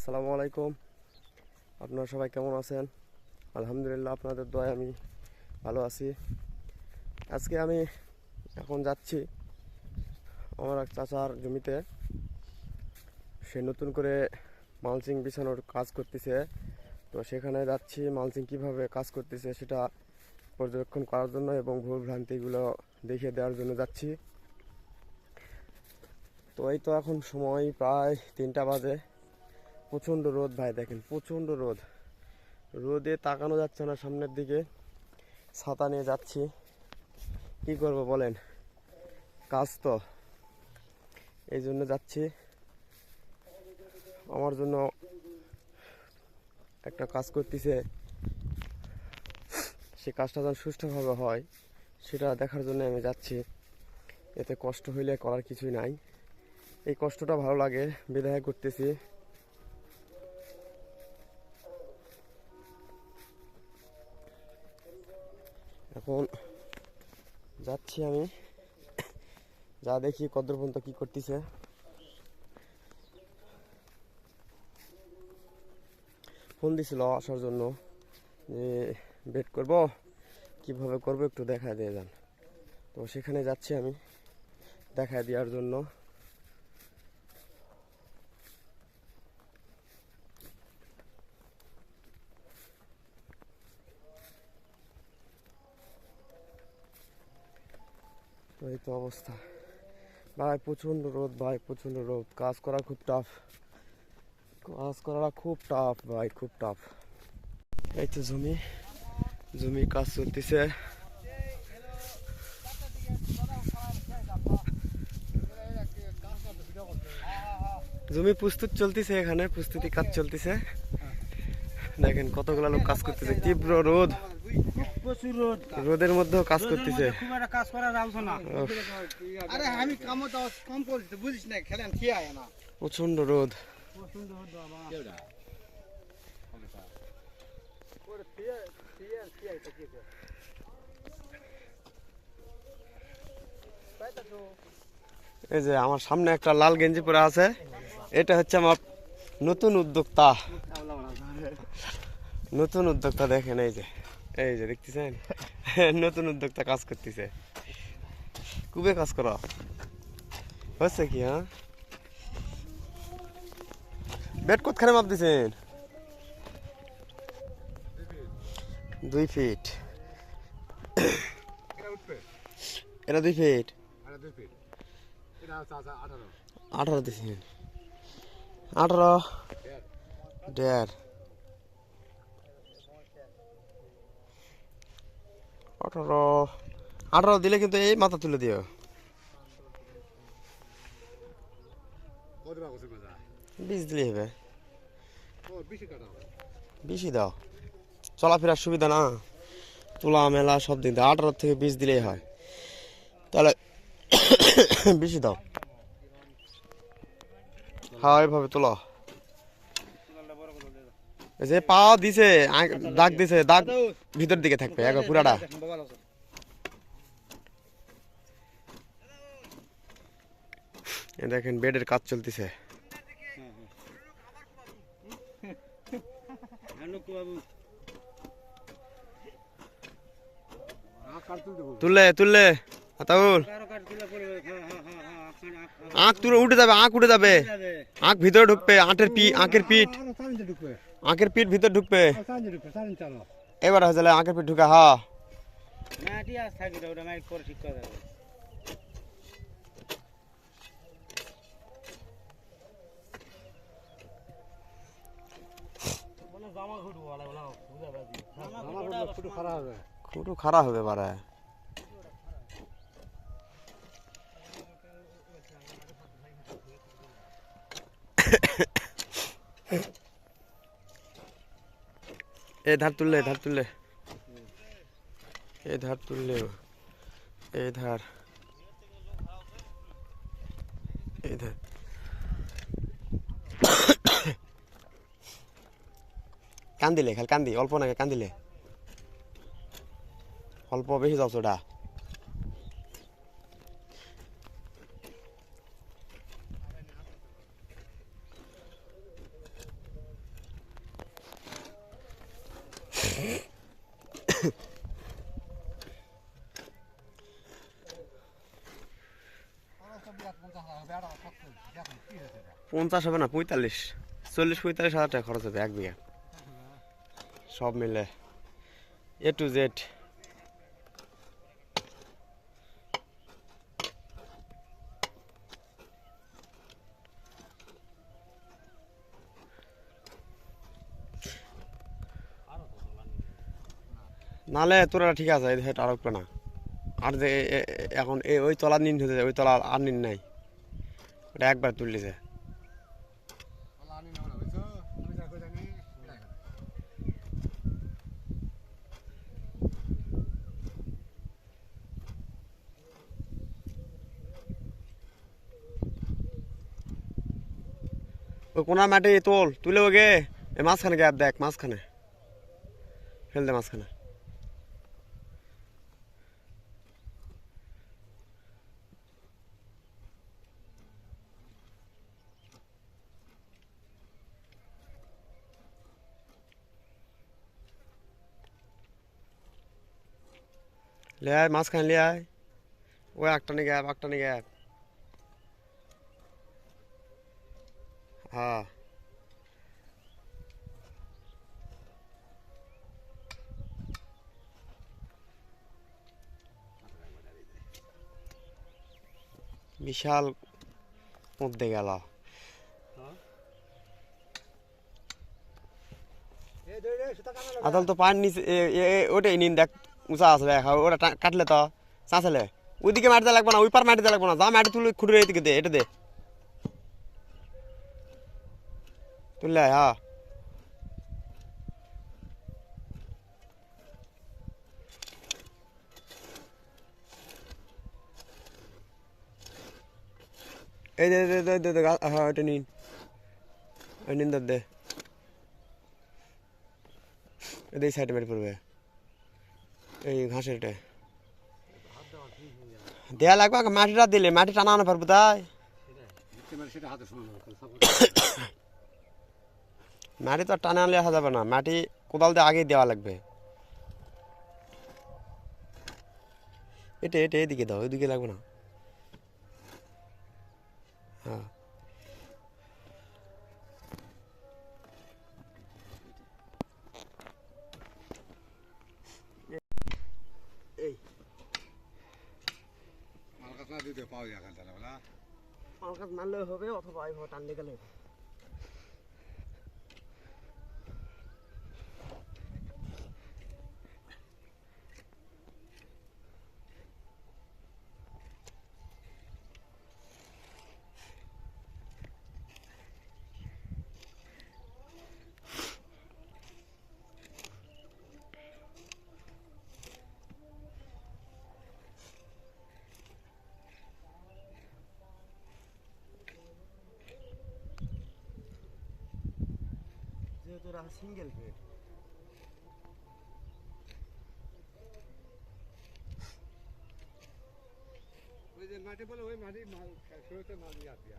আসসালামু আলাইকুম। আপনারা সবাই কেমন আছেন? আলহামদুলিল্লাহ, আপনাদের দয় আমি ভালো আছি। আজকে আমি এখন যাচ্ছি আমার এক চাচার জমিতে। সে নতুন করে মালচিং বিছানোর কাজ করতেছে। তো সেখানে যাচ্ছি, মালচিং কীভাবে কাজ করতেছে সেটা পর্যবেক্ষণ করার জন্য এবং ভুল ভ্রান্তিগুলো দেখিয়ে দেওয়ার জন্য যাচ্ছি। তো এই তো এখন সময় প্রায় তিনটা বাজে। প্রচণ্ড রোদ ভাই, দেখেন, প্রচণ্ড রোদ। রোদে তাকানো যাচ্ছে না সামনের দিকে। ছাতা নিয়ে যাচ্ছি। কি করব বলেন? কাজ তো। এই জন্য যাচ্ছি। আমার জন্য একটা কাজ করতেছে। সে কাজটা যেন সুষ্ঠুভাবে হয়, সেটা দেখার জন্য আমি যাচ্ছি। এতে কষ্ট হইলে করার কিছুই নাই। এই কষ্টটা ভালো লাগে, বিদায় করতেছি। এখন যাচ্ছি আমি। যা দেখি কদ্দূর পর্যন্ত কি করতেছে। ফোন দিছিল আসার জন্য যে বেট করব, কীভাবে করব একটু দেখা দিয়ে যান। তো সেখানে যাচ্ছি আমি দেখা দেওয়ার জন্য। এই তো অবস্থা। ভাই, প্রচণ্ড রোদ, ভাই, প্রচণ্ড রোদ। কাজ করা খুব টাফ কাজ করা খুব টাফ ভাই, খুব টাফ এই তো জমি জমি কাজ চলতেছে। জমি প্রস্তুত চলতেছে এখানে, প্রস্তুতি কাজ চলতেছে। দেখেন কতগুলো লোক কাজ করতেছে। তীব্র রোদ। প্রচুর রোদ। রোদের মধ্যেও কাজ করতেছে। খুব একটা কাজ করা যাচ্ছে না। আরে আমি কামো তো কম করছি বুঝিস না খেলেন খেয়ে আয় না। প্রচণ্ড রোদ। প্রচণ্ড রোদ বাবা। এই যে আমার সামনে একটা লাল গেঞ্জি পরে আছে। এটা হচ্ছে আমার নতুন উদ্যোক্তা। নতুন উদ্যোক্তা দেখেন এই যে। এই যে দেখতেছেন? নতুন উদ্যোক্তা কাজ করতেছে। খুবই কাজ করা। হচ্ছে কি হ্যাঁ? বেড কোথাখানে মাপ দিছেন দুই ফিট। এটা দুই ফিট? আঠারো দিছেন। আঠারো? দেড়। আঠারো আঠারো দিলে কিন্তু এই মাথা তুলে দিও। বিশ দিলেই হবে। বেশি দাও। চলাফেরার সুবিধা না। তোলা, মেলা, সব দিন দাও আঠারো থেকে বিশ দিলেই হয়। তাহলে বেশি দাও। হ্যাঁ এভাবে তোলো। যে পা দিছে দাগ দিছে, দাগ ভিতর দিকে থাকবে একবার পুরাটা। দেখেন, বেডের কাজ চলতেছে। তুললে তুললে আঁক তুলে উঠে যাবে আঁক উঠে যাবে। আঁক ভিতরে ঢুকবে, আঁটের পি আঁকের পিঠ। আঁকের পিঠ ভিতর ঢুকবে এবার হয়েছে আঁকের পিঠ ঢুকে হা খুঁটু খারাপ হবে পারে এই ধার তুললে ধার তুললে এই ধার তুললে এই ধার। এই ধার। কান্দিলে, খালি কান্দি, অল্প নাকি কান্দিলে। অল্প বেশি যাওছো ওটা। পঞ্চাশ হবে না, পঁয়তাল্লিশ। চল্লিশ, পঁয়তাল্লিশ হাজার টাকা খরচ হবে, এক বিঘা। সব মিলে এ টু জেড নালে তোরা ঠিক আছে হেট আর না। আর যে এখন এই ওই তলা নিন হতে যায় ওই তলা আর নিন নাই। ওটা একবার তুললিছে কোনা মাটি তোল, তুলে ওগে। মাঝখানে গ্যাপ দেখ, মাঝখানে। ফেল দে মাঝখানে। লে আয় মাঝখানে লে আয় ওই একটা নি গ্যাপ একটা নি গ্যাপ হ্যাঁ। বিশাল মধ্যে গেল। আদল তো পায়ের নিচে ওটাই নিন দেখ। উঁচা আছে দেখ ওটা টা- কাটলে তো চাঁচালে ওইদিকে মাটিতে লাগবে না ওই পার মাটিতে লাগবে না যা মাটি তুলে খুঁড়ে এদিকে দে এটা দে তুললে আয়, হ্যাঁ এই দে দে দে দে দে গা- হ্যাঁ এটা নিন ওই নিন দে এই সাইডে মেরে পড়বে এই ঘাসের এটা দেয়া লাগবে মাটিটা দিলে মাটি টানা আনা পারব তাই। মাটি তো টানে আনলে আসা যাবে না, মাটি কোদাল দিয়ে আগেই দেওয়া লাগবে। এটা এটা এদিকে দাও ওইদিকে লাগবে না। হ্যাঁ। মালকাত মারলে হবে অথবা এইভাবে টানলে গেলে যেহেতু ওরা সিঙ্গেল বেড মাটি বলে ওই মাটি মাল মাটি আছে